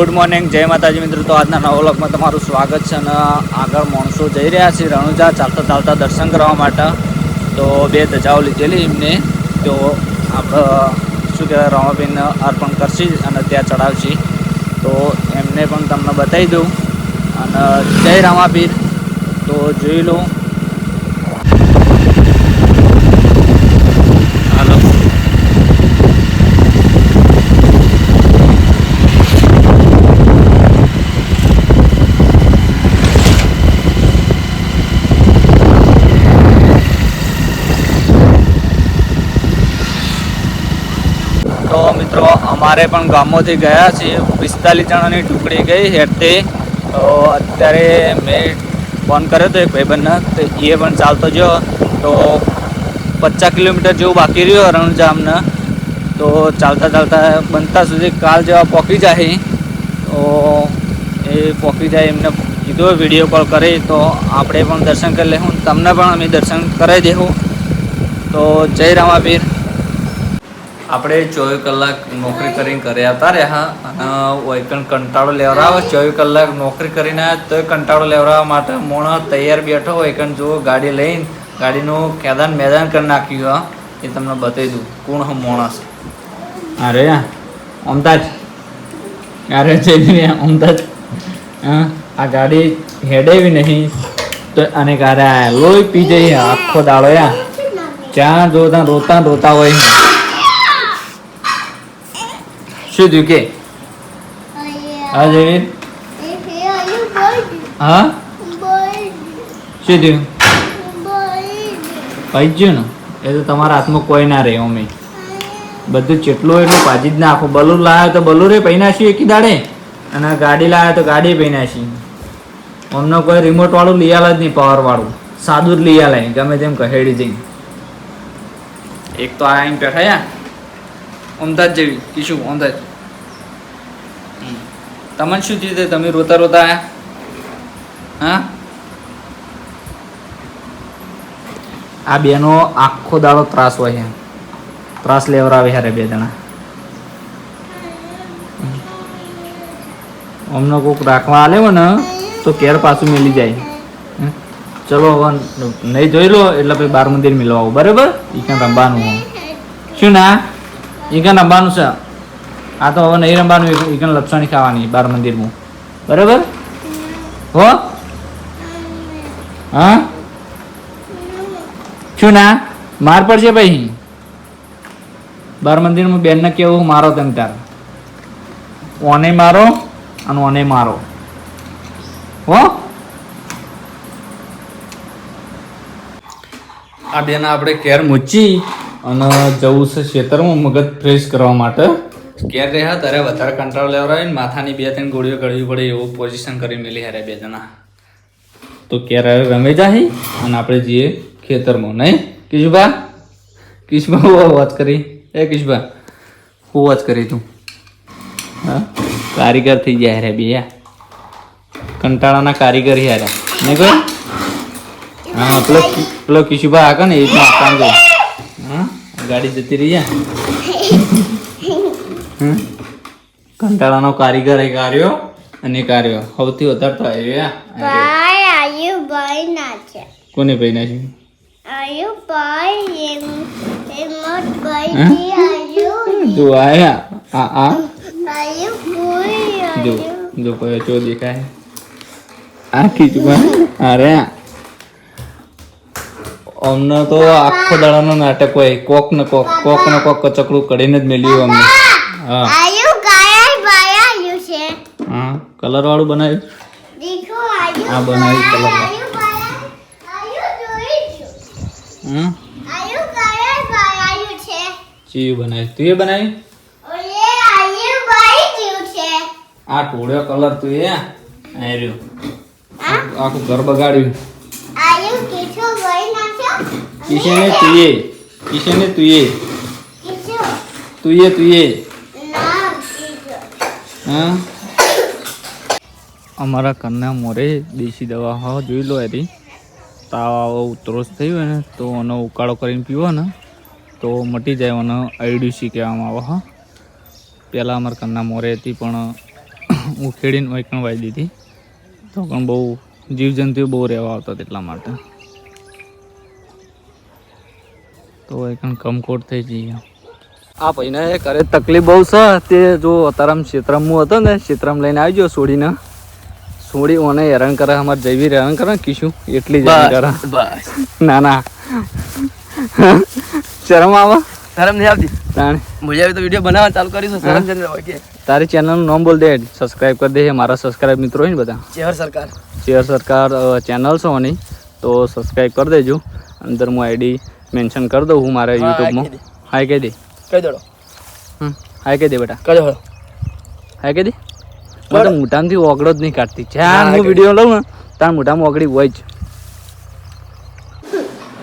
Good morning. જય માતાજી મિત્રો. તો આજના નવા વ્લોગમાં તમારું સ્વાગત છે અને આગળ માણસો જઈ રહ્યા છે રણુજા ચાલતા ચાલતા દર્શન કરવા માટે. તો બે ધજાઓ લીધેલી એમને. તો આપણે શું કહેવાય રમાબેન અર્પણ કરશી અને ત્યાં ચડાવશી. તો એમને પણ તમને બતાવી દઉં. અને જય રમાબીર તો જોઈ લો હાલો તો મિત્રો અમારે પણ ગામોથી ગયા છીએ. પિસ્તાલીસ જણાની ટુકડી ગઈ હેઠતે તો અત્યારે મેં ફોન કર્યો હતો એક ભાઈબંધને, તો એ પણ ચાલતો જો તો પચાસ કિલોમીટર જેવું બાકી રહ્યું અરણજામને. તો ચાલતા ચાલતા બનતા સુધી કાલ જેવા પહોંચી જાય. તો એ પહોંચી જાય એમને કીધું વીડિયો કોલ કરી, તો આપણે પણ દર્શન કરી લઈશું તમને પણ અમે દર્શન કરાવી દેવું તો જય રામાપીર. આપણે ચોવીસ કલાક નોકરી કરીને ઘરે આવતા રહ્યા અને વૈકણ કંટાળો લેવડાવે, ચોવીસ કલાક નોકરી કરીને તો તોય કંટાળો લેવડાવવા માટે મોણ તૈયાર બેઠો વૈકણ જો ગાડી લઈને ગાડીનું ખેદાન મેદાન કરી નાખ્યું, હા. એ તમને બતાવી દઉં. કોણ હમ મોણસ અરે અમદાજ અરે જઈને અમદાજ આ ગાડી હેડેવી નહીં. તો અને આયા. લોહી પી જઈ આખો દાડો, યા. જ્યાં જોતા રોતા રોતા હોય. શું હા જયવીર હા? શું થયું? પૈસ ને? એ તો તમારા હાથમાં કોઈ ના રહે, અમે. બધું હોય એટલું પાજી જ નાખો બલૂર લાવ્યો તો બલૂરે પૈ નાખ્યું એકી દાડે? અને ગાડી લાવ્યો તો ગાડી પૈ નાખી. અમને કોઈ રિમોટ વાળું લઈ આલે જ નહીં પાવર વાળું. સાદું જ લઈ આલે, ગમે તેમ કહેડી જઈ એક તો આ અહીં બેઠાયા અમદાવાદ જેવી. કીશું, અમદાવાદ. તમને શું થયું તમે રોતા રોતા હા? આ બેનો આખો દાડો ત્રાસ હોય છે. ત્રાસ લેવરાવે હારે બે જણા. અમને કોક રાખવા આલે ને, તો કેર પાછું મેલી જાય. ચલો હવે નહીં જોઈ લો, એટલે પછી બાર મંદિર મિલવા આવું. બરાબર? ઈ કાંઈ રમવાનું શું ના? ઈ કાંઈ રમવાનું છે? આ તો હવે નહીં રમવાનું એકન લપસણી ખાવાની બાર મંદિરમાં. બરાબર? હો? હા? શું ના? માર પડશે ભાઈ. બાર મંદિરમાં બેનને કેવું મારો તેમ તાર ઓને મારો અને ઓને મારો. હો? આ બેન આપણે કેર મૂચી અને જવું છે ખેતરમાં મગજ ફ્રેશ કરવા માટે. કેર રહ્યા ત્યારે વધારે કંટાળો લેવડાવીને માથાની બે ત્રણ ગોળીઓ ગળવી પડે એવું પોઝિશન કરી મેલી હારે બે જણા. તો કેર રમે જાહી અને આપણે જઈએ ખેતરમાં, નહીં? કિશુભા? કિશુભા, હું વાત કરી. એ કિશુભા, હું વાત કરી તું. હા? કારીગર થઈ જાય રે બે કંટાળાના કારીગર હારે. નહીં કહ્યું હા, પેલો પેલો કિશુભા આગળ ને એ જ કામ હા, ગાડી જતી રહી? કંટાળાનો કારીગર એ કાર્યો અને કાર્યો સૌથી વધારે તો આવ્યો યા? Bye, are you buying કોને ભાઈ ના છે? આયુ ભાઈ? Him not buying Huh? me, જો આયા. આ આ. આયુ going? જો? જો કોઈ ચો દેખાય. આ ખીચું અરે અમને તો આખો દાડાનો નાટક હોય. કોક ને કોક કોક ને કોક કચકડું કડીને જ મેલ્યું અમને. હા you guys buying you say? હા કલર વાળું બનાવ્યું Dico, are you Ah, બનાવી buying? colour Are you buying? Are you doing? Hmm you guys buying you say? ચીયું બનાવ્યું તું એ બનાવ્યું Oh are you buying you say? આ ટોળ્યો કલર તું એ આ રહ્યું Huh? આખું ઘર બગાડ્યું you Kichu buying that? કિશને તુએ કિશને તુએ Kichu. તુએ તુએ. હા? અમારા ઘરના મોરે દેશી દવા હા જોઈ લો એથી તાવ આવો ઉતરોસ થઈ હોય ને તો એનો ઉકાળો કરીને પીવો ને તો મટી જાય અને આઈડીસી કહેવામાં આવે, હા. પહેલાં અમારા ઘરના મોરે હતી પણ હું ખેડીને પણ વાઈ દીધી. તો પણ બહુ જીવજંતુઓ બહુ રહેવા આવતા તેટલા માટે. તો એ કમકોટ થઈ જઈએ આ ભાઈને કરે તકલીફ બહુ છે. તે જો અત્યારે ક્ષેત્રમાં હતો ને ક્ષેત્રમાં લઈને આવી ગયો છોડીને છોડી ઓને હેરાન કરે અમારે જૈવી હેરાન કરે કીશું એટલી જ કરે. ના ના. શરમ આવે? શરમ નહીં આવતી? તાણે. મજા તો વીડિયો બનાવવા ચાલુ કરીશું શરમ છે ને તારી ચેનલનું નામ બોલ દે સબસ્ક્રાઇબ કરી દે. મારા સબસ્ક્રાઇબ મિત્રો હોય ને બધા. ચેહર સરકાર. શેર સરકાર ચેનલ છે આની તો સબસ્ક્રાઇબ કરી દેજો. અંદર હું આઈડી મેન્શન કરી દઉં હું મારા હા, યુટ્યુબમાં કહી દે. કહી દે કઈ દોડો. હમ હાય કહી દે બેટા. કહી દોડો. હા કહી દે. મારે તો મોટામાંથી ઓગળો જ નહીં કાઢતી. જ્યાં હું વીડિયો લઉં ને ત્યાં મોટામાં ઓગળી હોય જ.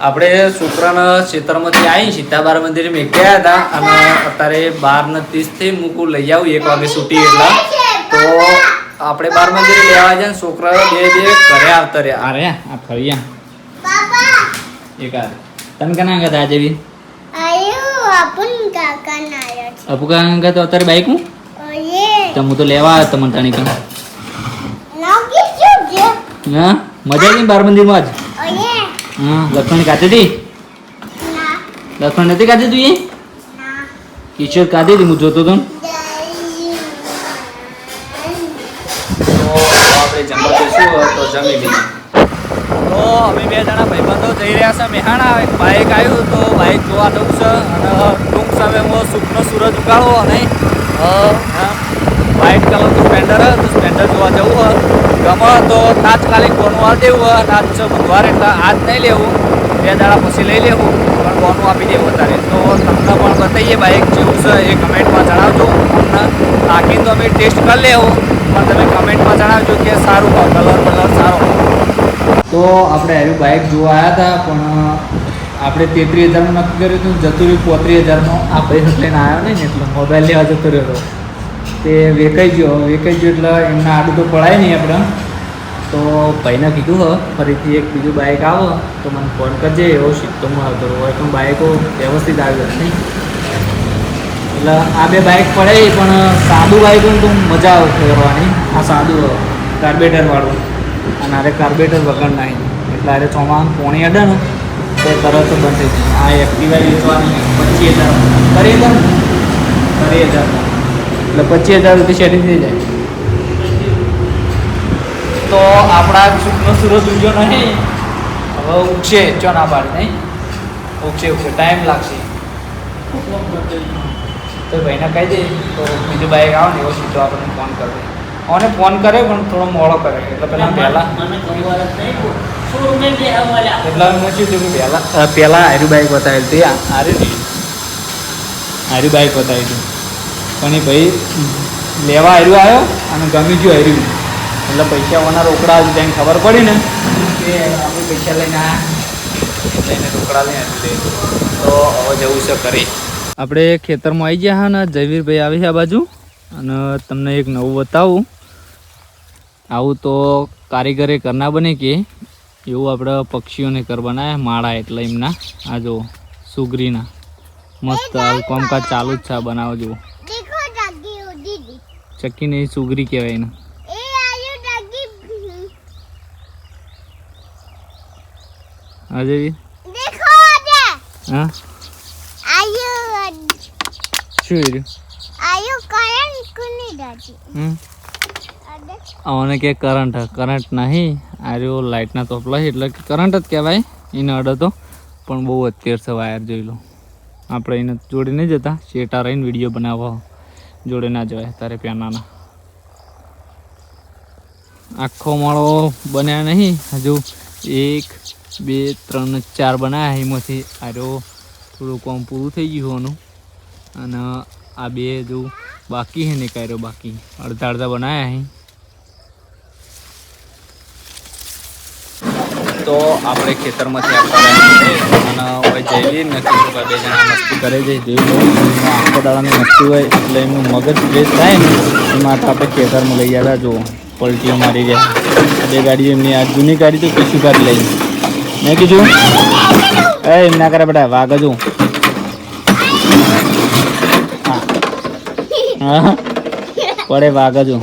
આપણે છોકરાના ક્ષેત્રમાંથી આવી સીતાબાર મંદિરે મેક્યા હતા અને અત્યારે બાર ને ત્રીસથી મૂકું લઈ આવું એક વાગે છૂટી એટલા. તો આપણે બાર મંદિરે લેવા જાય ને છોકરા બે બે ઘરે આવતા રહ્યા. અરે આ ફળિયા એક આ તને કના ગયા આજે બી આપણ કાકા છે અપુ કના તો અત્યારે બાઈક હું? ઓયે તો હું તો લેવા આવ્યો તમને તાણી કા? નોકી શું છે. હા? મજા આવી બાર મંદિરમાં જ ઓયે હા લખણ કાઢી હતી ના. લખણ નથી કાઢી તું એ? ના. કિશોર કાઢી હતી હું જોતો તો આપણે જમવા જઈશું તો જમી લઈએ અમે બે જણા ભાઈબંધો જઈ રહ્યા છે. મહેણા એક બાઇક આવ્યું તો બાઇક જોવા જવું છે. અને ટૂંક સમયમાં સુખનો સૂરજ ઉગાડવો અને વ્હાઇટ કલરનું સ્પેન્ડર તો સ્પેન્ડર જોવા જવું ગમે તો તાત્કાલિક બોનું આ દેવું અને આજ છે બુધવાર એટલે આજ નહીં લેવું. બે દાડા પછી લઈ લેવું. પણ બોનું આપી દેવું અત્યારે તો તમને પણ બતાવીએ બાઇક જેવું છે. એ કમેન્ટમાં જણાવજો. તમને બાકી તો અમે ટેસ્ટ કરી લેવું. પણ તમે કમેન્ટમાં જણાવજો કે સારું કલર કલર સારો. તો આપણે આવ્યું બાઇક જોવા આવ્યા હતા પણ આપણે તેત્રીસ હજારનું નક્કી કર્યું હતું, જતું રહ્યું પોત્રીસ હજારનો. આ પૈસા લઈને આવ્યો નહીં ને, એટલે મોબાઈલ લેવા જતો રહ્યો તે વેકાઈ ગયો વેકાઈ ગયો એટલે એમના આડું તો પડાય નહીં આપણે. તો ભાઈને કીધું, હ, ફરીથી એક બીજું બાઇક આવો. તો મને ફોન કરજે, એવો શીખતો હું આવતો હોય પણ બાઇકો વ્યવસ્થિત આવ્યો નહીં. એટલે આ બે બાઇક પડે પણ સાદું બાઇક હોય તો મજા આવે ફેરવાની. આ સાદું કાર્બેટરવાળું અને આરે કાર્બેટર વગર નહીં. એટલે આરે ચોમાન પોણી અડે ને, તો તરત બંધ થઈ જાય. આ એક્ટિવા વેચવાની પચીસ હજાર. કરી હજાર. કરી હજાર. એટલે પચીસ હજાર સુધી સેટિંગ થઈ જાય. તો આપણા સુખનો સુરત ઉગ્યો નહીં. હવે ઉગશે. ચો ના પાડે, નહીં? ઉગશે ઉગશે. ટાઈમ લાગશે. તો ભાઈને કહી દે. તો બીજું બાઈક આવે ને, એવો સીધો આપણને ફોન કરી અને ફોન કરે પણ થોડો મોડો કરે એટલે પેલા પહેલાં એટલે મેં શું કે પહેલાં પહેલાં આર્યુ બાઈક બતાવેલ હતી આર્યુ નહીં આર્યુ બાઈક બતાવી હતી પણ એ ભાઈ લેવા આર્યુ આવ્યો અને ગમી ગયું આર્યુ. એટલે પૈસા ઓના રોકડા જ તેને ખબર પડી ને. કે આપણે પૈસા લઈને આવ્યા લઈને રોકડા લઈને તો હવે જવું છે કરી આપણે ખેતરમાં આવી ગયા હા ને જયવીરભાઈ આવી છે આ બાજુ. અને તમને એક નવું બતાવું. આવું તો કારીગરે કરના બને કે એવું આપણે પક્ષીઓને કર બનાવ્યા માળા એટલે એમના. આ જો સુગરીના. મસ્ત કામકાજ ચાલુ જ છે બનાવો જુઓ. નહીં સુગરી કહેવાય એને. એ હા શું કર્યું? હમ? આવને કે કરંટ કરંટ નહીં. આ રહ્યો લાઇટના તોપલા એટલે કે કરંટ જ કહેવાય. એને અડે તો. પણ બહુ અત્યાર છે વાયર જોઈ લો. આપણે એને જોડે નહીં જતા શેટા રહીને વીડિયો બનાવવા. જોડે ના જવાય, તારે પ્યાનાના આખો માળો બન્યા નહીં. હજુ એક, બે, ત્રણ, ચાર બનાવ્યા એમાંથી. આ રહ્યો થોડું કામ પૂરું થઈ ગયું હોવાનું. અને આ બે જો બાકી છે ને કાંઈ બાકી. અડધા અડધા બનાવ્યા અહીં તો આપણે ખેતરમાંથી આવતા રહ્યા અને હવે જઈએ ને કીધું બે જણા મસ્તી કરે છે. જેવી આખો દાડાની મસ્તી હોય એટલે એમનું મગજ ફ્રેશ થાય ને. એ માટે આપણે ખેતરમાં લઈ આવ્યા. જો, પલટીઓ મારી રહ્યા. બે ગાડી એમની આ જૂની ગાડી તો કશું ગાડી લઈ. મેં કીધું, એ એમના કરે બેટા, વાઘ જો હા. પડે વાઘ જો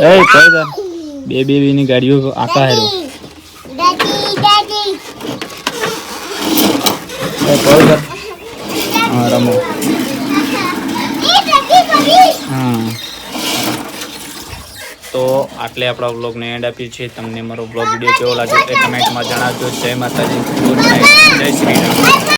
એ, કોઈ દર બે બે ની ગાડીઓ આખા હેરો હા રમો. હા તો આટલે આપણા વ્લોગને એન્ડ આપીએ છીએ. તમને મારો વ્લોગ વીડિયો કેવો લાગ્યો એ કમેન્ટમાં જણાવજો. જય માતાજી. ગુડ નાઇટ જય શ્રી રામ.